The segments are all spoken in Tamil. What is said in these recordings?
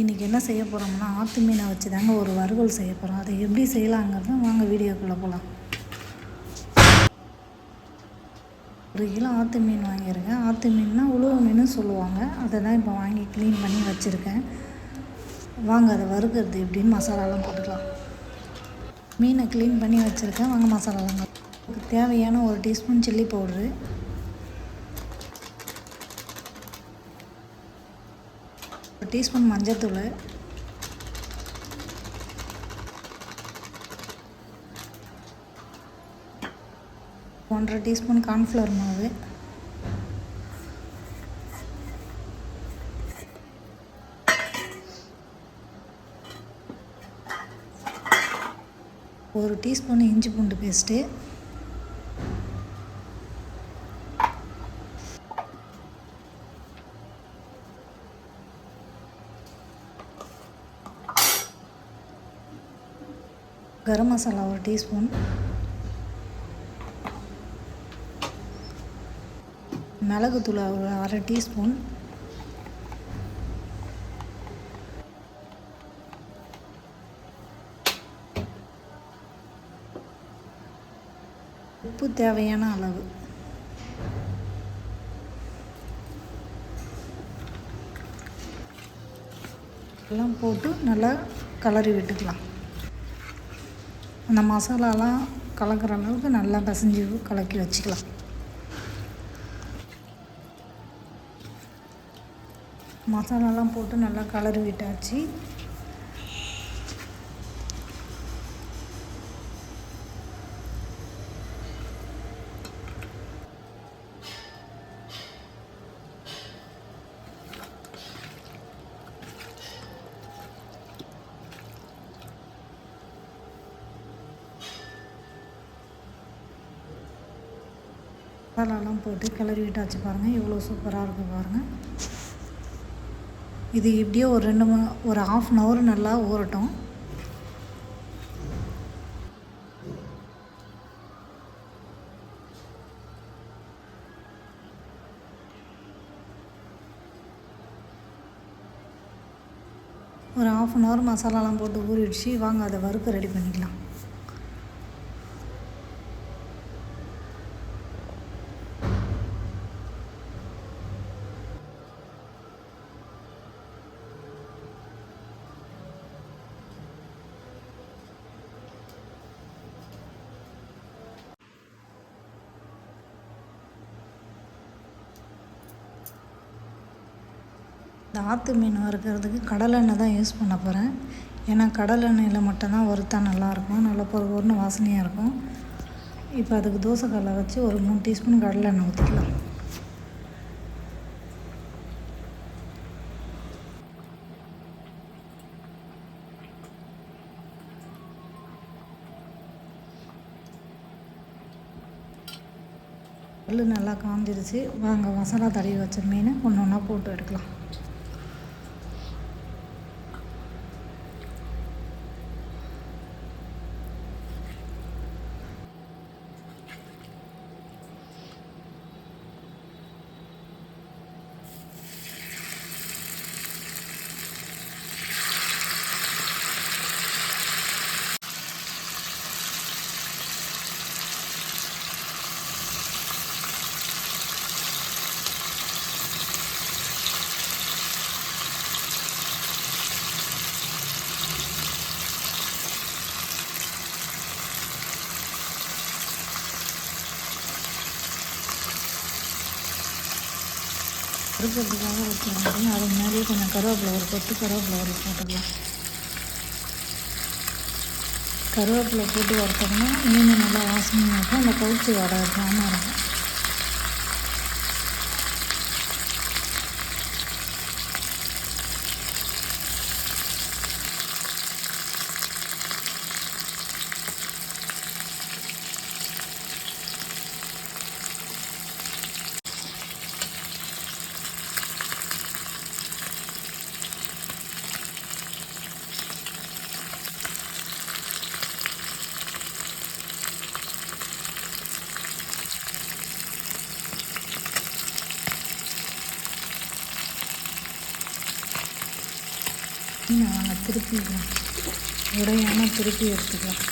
இன்றைக்கி என்ன செய்ய போகிறோம்னா ஆற்று மீனை வச்சு தாங்க ஒரு வறுவல் செய்ய போகிறோம் அதை எப்படி செய்யலாங்கிறத வாங்க வீடியோக்குள்ளே போகலாம் ஒரு கிலோ ஆற்று மீன் வாங்கியிருக்கேன். ஆற்று மீன்னா உழுவு மீன் சொல்லுவாங்க. அதை தான் இப்போ வாங்கி க்ளீன் பண்ணி வச்சுருக்கேன். வாங்க அதை வறுக்கிறது எப்படின்னு மசாலாலாம் போட்டுக்கலாம். மீனை க்ளீன் பண்ணி வச்சுருக்கேன். வாங்க மசாலாலாம் தேவையான ஒரு டீஸ்பூன் சில்லி பவுட்ரு ஒரு டீஸ்பூன் மஞ்சத்தூள். ஒன்றரை டீஸ்பூன் கார்ன்ஃப்ளவர் மாவு. ஒரு டீஸ்பூன் இஞ்சி பூண்டு பேஸ்ட்டு. கரம் மசாலா ஒரு டீஸ்பூன். மிளகுத்தூள் ஒரு அரை டீஸ்பூன். உப்பு தேவையான அளவு. எல்லாம் போட்டு நல்லா கலரி விட்டுக்கலாம். அந்த மசாலாலாம் கலக்கிற அளவுக்கு நல்லா பிசைஞ்சு கலக்கி வச்சுக்கலாம். மசாலாலாம் போட்டு நல்லா கலர் விட்டாச்சு. மசாலாலாம் போட்டு கிளறி விட்டாச்சு பாருங்கள் எவ்வளோ சூப்பராக இருக்கும் பாருங்கள் இது இப்படியே ஒரு ரெண்டு மூணு ஒரு ஆஃப் அன் ஹவர் நல்லா ஊறட்டும். ஒரு ஆஃப் அன் ஹவர் மசாலாலாம் போட்டு ஊறிடுச்சு. வாங்க அதை வறுக்க ரெடி பண்ணிக்கலாம். இந்த ஆற்று மீன் வறுக்கிறதுக்கு கடலெண்ணெய் தான் யூஸ் பண்ண போகிறேன் ஏன்னா கடலெண்ணெயில் மட்டும்தான் வறுத்தா நல்லாயிருக்கும். நல்லா பொறு பொருன்னு வாசனையாக இருக்கும். இப்போ அதுக்கு தோசைக்கல்லை வச்சு ஒரு மூணு டீஸ்பூன் கடலெண்ணெய் ஊற்றிக்கலாம் கல் நல்லா காஞ்சிருச்சு. வாங்க மசாலா தடவி வச்ச மீனை ஒன்று ஒன்றா போட்டு எடுக்கலாம். இருக்கிறதுக்காக ஊற்றிருந்தேன் அது முன்னாடியே கொஞ்சம் கருவேப்பிலை ஒரு கொத்து கருவேப்பிலை ஒரு போட்டுக்கலாம். கருவேப்பிலை போட்டு வறுத்தோம்னா மீன் நல்லா வாசனையாக இருக்கும். அந்த கவுச்சி வடை இருக்காமல் இருக்கும். நாங்கள் திருப்பி உடையாமல் திருப்பி எடுத்துக்கலாம்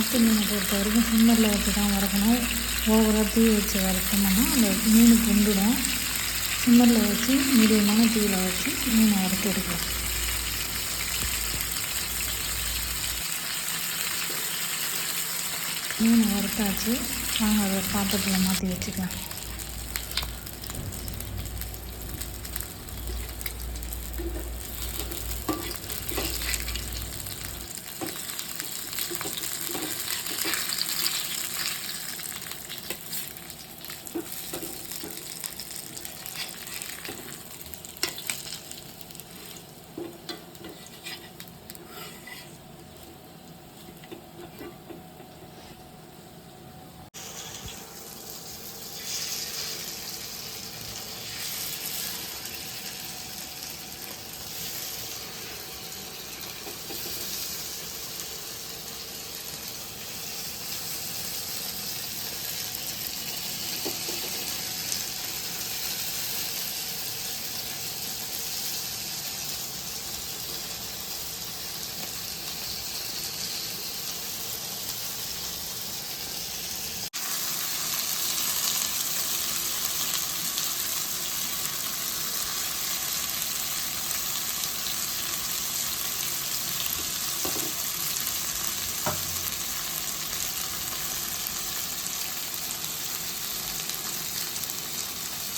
ஆற்று மீனை பொறுத்த வரைக்கும் சிம்மரில் வச்சு தான் வறுக்கணும். ஓவராக தீ வச்சு வறுத்தோம்னா அந்த மீன் குண்டுடும் சிம்மரில் வச்சு மீடியமான தீயில் வச்சு மீனை வறுத்து எடுக்கலாம். மீனை வறுத்தாச்சு. நாங்கள் அதை பாத்திரத்தில் மாற்றி வச்சுக்கலாம்.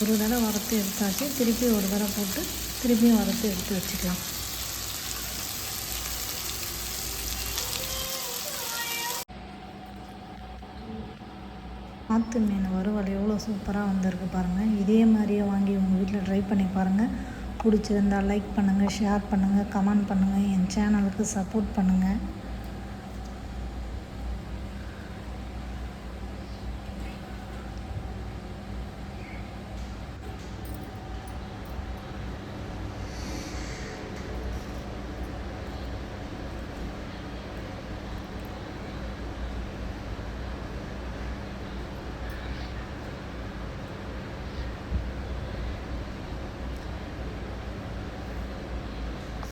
ஒரு தடவை வறுத்து எடுத்தாச்சு. திருப்பி ஒரு தடவை போட்டு திருப்பியும் வறுத்து எடுத்து வச்சுக்கலாம். ஆற்று மீன் வறுவல் எவ்வளோ சூப்பராக வந்திருக்கு பாருங்கள் இதே மாதிரியே வாங்கி உங்கள் வீட்டில் ட்ரை பண்ணி பாருங்கள் பிடிச்சிருந்தா லைக் பண்ணுங்கள் ஷேர் பண்ணுங்கள் கமெண்ட் பண்ணுங்கள் என் சேனலுக்கு சப்போர்ட் பண்ணுங்கள்